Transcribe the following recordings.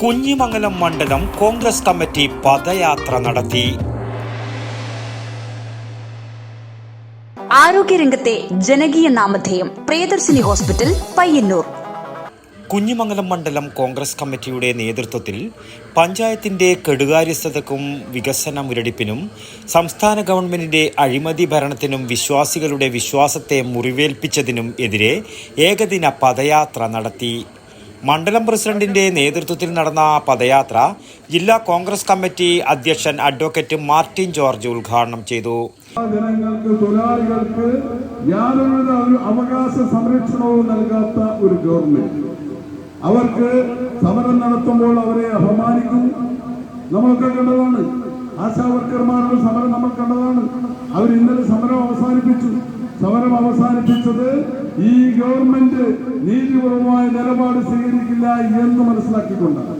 കുഞ്ഞിമംഗലം മണ്ഡലം കോൺഗ്രസ് കമ്മിറ്റി പദയാത്ര നടത്തി. ആരോഗ്യരംഗത്തെ ജനകീയ നാമധേയം പ്രിയദർശിനി ഹോസ്പിറ്റൽ പയ്യന്നൂർ. കുഞ്ഞിമംഗലം മണ്ഡലം കോൺഗ്രസ് കമ്മിറ്റിയുടെ നേതൃത്വത്തിൽ പഞ്ചായത്തിന്റെ കെടുകാര്യസ്ഥതക്കും വികസന മുരടിപ്പിനും സംസ്ഥാന ഗവൺമെന്റിന്റെ അഴിമതി ഭരണത്തിനും വിശ്വാസികളുടെ വിശ്വാസത്തെ മുറിവേൽപ്പിച്ചതിനും എതിരെ ഏകദിന പദയാത്ര നടത്തി. മണ്ഡലം പ്രസിഡന്റിന്റെ നേതൃത്വത്തിൽ നടന്ന പദയാത്ര ജില്ലാ കോൺഗ്രസ് കമ്മിറ്റി അധ്യക്ഷൻ അഡ്വക്കേറ്റ് മാർട്ടിൻ ജോർജ് ഉദ്ഘാടനം ചെയ്തു. ജനങ്ങൾക്ക് തൊഴിലാളികൾക്ക് യാതൊരുവിധ അവകാശ സംരക്ഷണവും നൽകാത്ത ഒരു ഗവൺമെന്റ്. അവർക്ക് സമരം നടത്തുമ്പോൾ അവരെ അപമാനിക്കും. നമ്മളൊക്കെ കണ്ടതാണ്. ആശാവർക്കർമാരുടെ സമരം നമ്മൾ കണ്ടതാണ്. അവർ ഇന്നലെ സമരം അവസാനിപ്പിച്ചു. സമരം അവസാനിപ്പിച്ചത് ഈ ഗവൺമെന്റ് നീതിപൂർവമായ നിലപാട് സ്വീകരിക്കില്ല എന്ന് മനസ്സിലാക്കിക്കൊണ്ടാണ്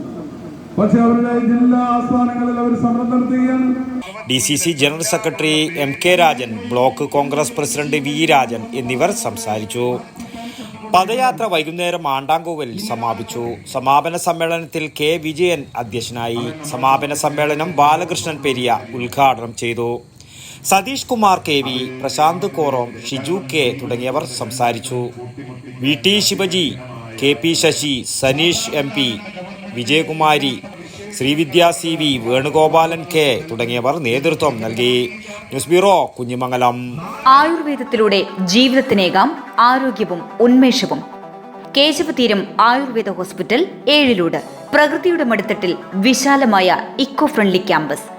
പക്ഷെ അവരുടെ ജില്ലാ ആസ്ഥാനങ്ങളിൽ അവർ സമരം നടത്തുകയാണ്. D C C general secretary M K Rajan block Congress president V Rajan എന്നിവർ സംസാരിച്ചു. പദയാത്ര വൈകുന്നേരം ആണ്ടാങ്കോവിൽ സമാപിച്ചു. സമാപന സമ്മേളനത്തിൽ കെ വിജയൻ അധ്യക്ഷനായി. സമാപന സമ്മേളനം ബാലകൃഷ്ണൻ പെരിയ ഉദ്ഘാടനം ചെയ്തു. Satheesh Kumar K V Prashanth Korom Shiju K തുടങ്ങിയവർ സംസാരിച്ചു. V T Sivaji K P Sasi Saneesh M P Vijayakumari Srividya C V Venugopalan K തുടങ്ങിയവർ നേതൃത്വം നൽകി. News bureau Kunhimangalam. ആയുർവേദത്തിലൂടെ ജീവിതത്തിനേകാം ആരോഗ്യവും ഉന്മേഷവും. കേശവതീരം ആയുർവേദ ഹോസ്പിറ്റൽ ഏഴിലൂട്. പ്രകൃതിയുടെ മടിത്തട്ടിൽ വിശാലമായ ഇക്കോ ഫ്രണ്ട്ലി ക്യാമ്പസ്.